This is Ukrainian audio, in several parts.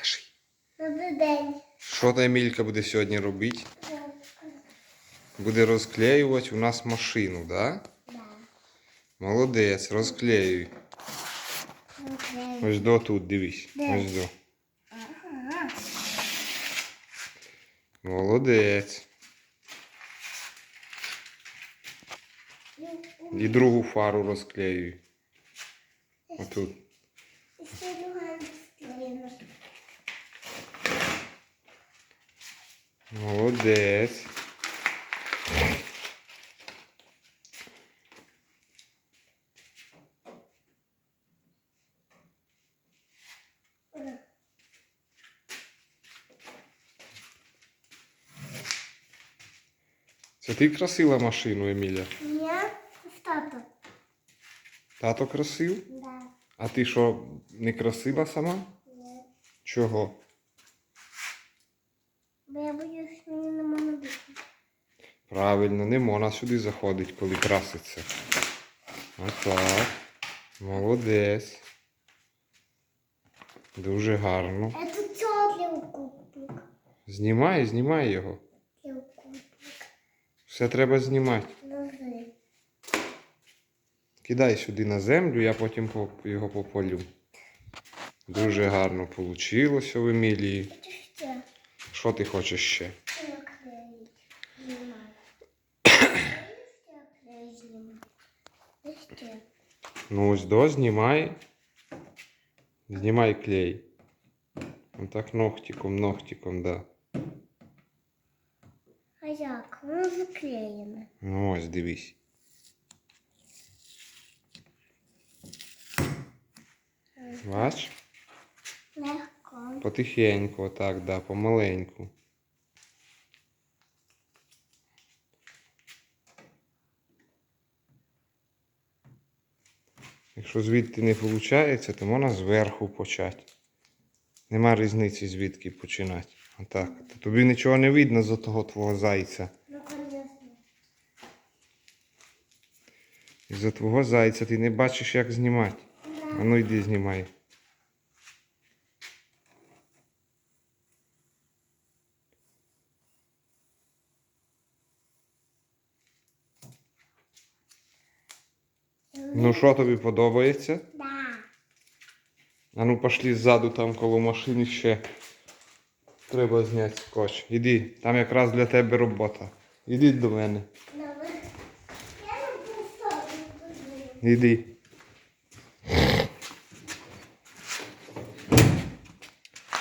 кажи. Добрий день. Що та Емілька буде сьогодні робити? Буде розклеювати у нас машину, да? Да. Молодець, розклеюй. Ось до тут, дивись. Де? Ось до. Ага. Молодець. І другу фару розклеюй. Отут. Ще друга склеєна. Молодець. Це ти красила машину, Еміля? З тато. Тато красив? Да. А ти що, не красила сама? Ні. Чого? Бо я боюсь, що мені не можна бути. Правильно, не можна сюди заходить, коли краситься. Отак. Молодець. Дуже гарно. А тут цього для укупник. Знімай, знімай його. Для укупник. Все треба знімати. Ноги. Кидай сюди на землю, я потім його пополю. Дуже гарно вийшло в Емілії. Що ти хочеш ще? Ще клеїть. Знімаю. Ще клеїть знімаю. І ще. Ну ось до, знімай. Знімай клей. Отак ногтиком, ногтиком, да. А як? Воно заклеєне. Ну ось дивись. Бач? Легко. Потихеньку, отак, да, помаленьку. Якщо звідти не виходить, то можна зверху почати. Нема різниці звідки починати. Отак. Та Тобі нічого не видно за того твого зайця. Ну, конечно. Із-за твого зайця ти не бачиш, як знімати. А ну йди знімай. Ну що тобі подобається? Да. А ну пошли ззаду, там коло машини ще треба зняти скотч. Іди, там якраз для тебе робота. Іди до мене. Іди.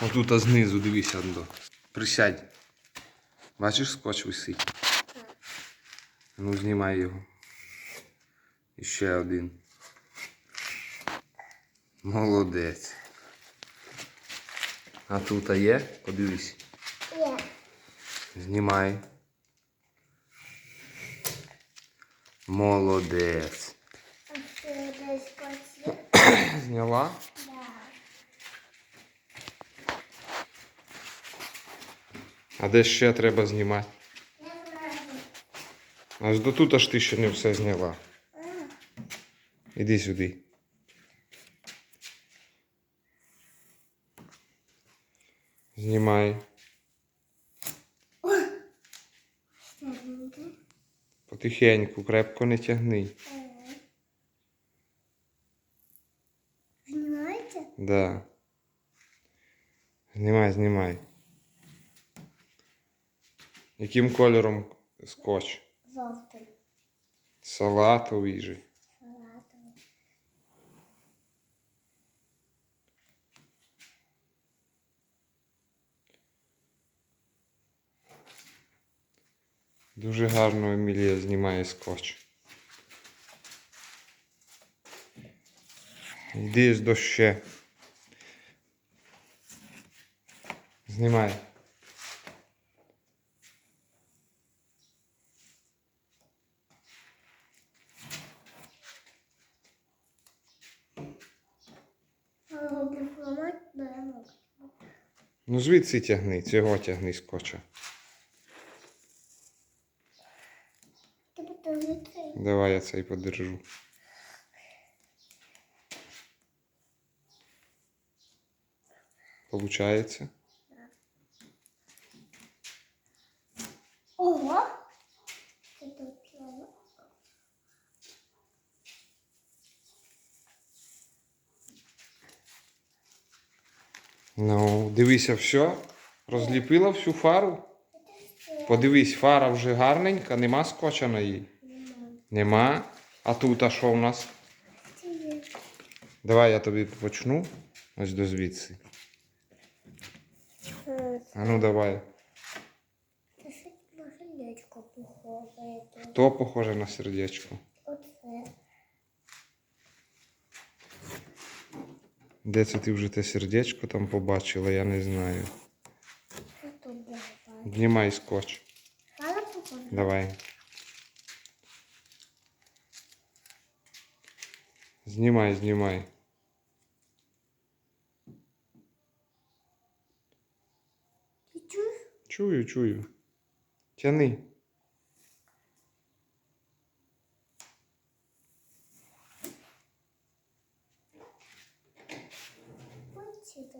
Отут а знизу дивись, Андо. Присядь. Бачиш, скотч висить. Ну, знімай його. І ще один. Молодець. А тут а є? Подивись. Є. Знімай. Молодець. Зняла? Да. А де ще треба знімати? Не знаю. Аж до тут аж ти ще не все зняла. Іди сюди. Знімай. Потихеньку, крепко не тягни. Знімаєте? Да. Знімай, знімай. Яким кольором скотч? Жовтий. Салатовий же. Салатовий. Дуже гарно Емілія знімає скотч. Йди ж до ще. Знімай. Ну звідси тягни, цього тягни скотча. Ти подивитися. Давай я цей подержу. виходить? Ого! Ну, дивися, все. Розліпила всю фару. Подивись, фара вже гарненька, нема скотча на їй. Нема. А тут а що в нас? Давай я тобі почну. Ось до звідси. А ну давай. Хто похоже на сердечко? Оце. Де це ти вже те сердечко там побачила, я не знаю. Знімай скотч. Давай. Знімай, знімай. Ти чуєш? Чую, чую. Тяни. Ось сюди.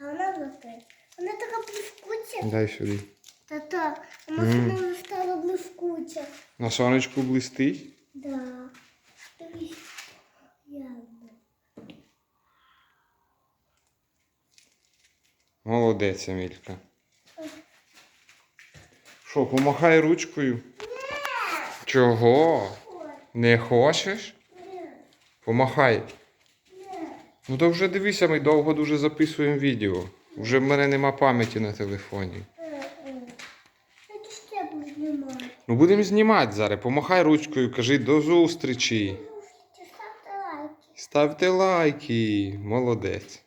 А вона закрита. Вона така блискуча. Дай сюди. Та-та, а машина вже Стала блискуча. На сонечку блистить. Да. Молодець, Емілька. Що, помахай ручкою? Чого? Не хочеш? Помахай. Ну то вже дивися, ми довго дуже записуємо відео. Вже в мене нема пам'яті на телефоні. Я ти ще буду знімати. Ну будемо знімати зараз. Помахай ручкою, кажи до зустрічі. Ставте лайки. Ставте лайки. Молодець.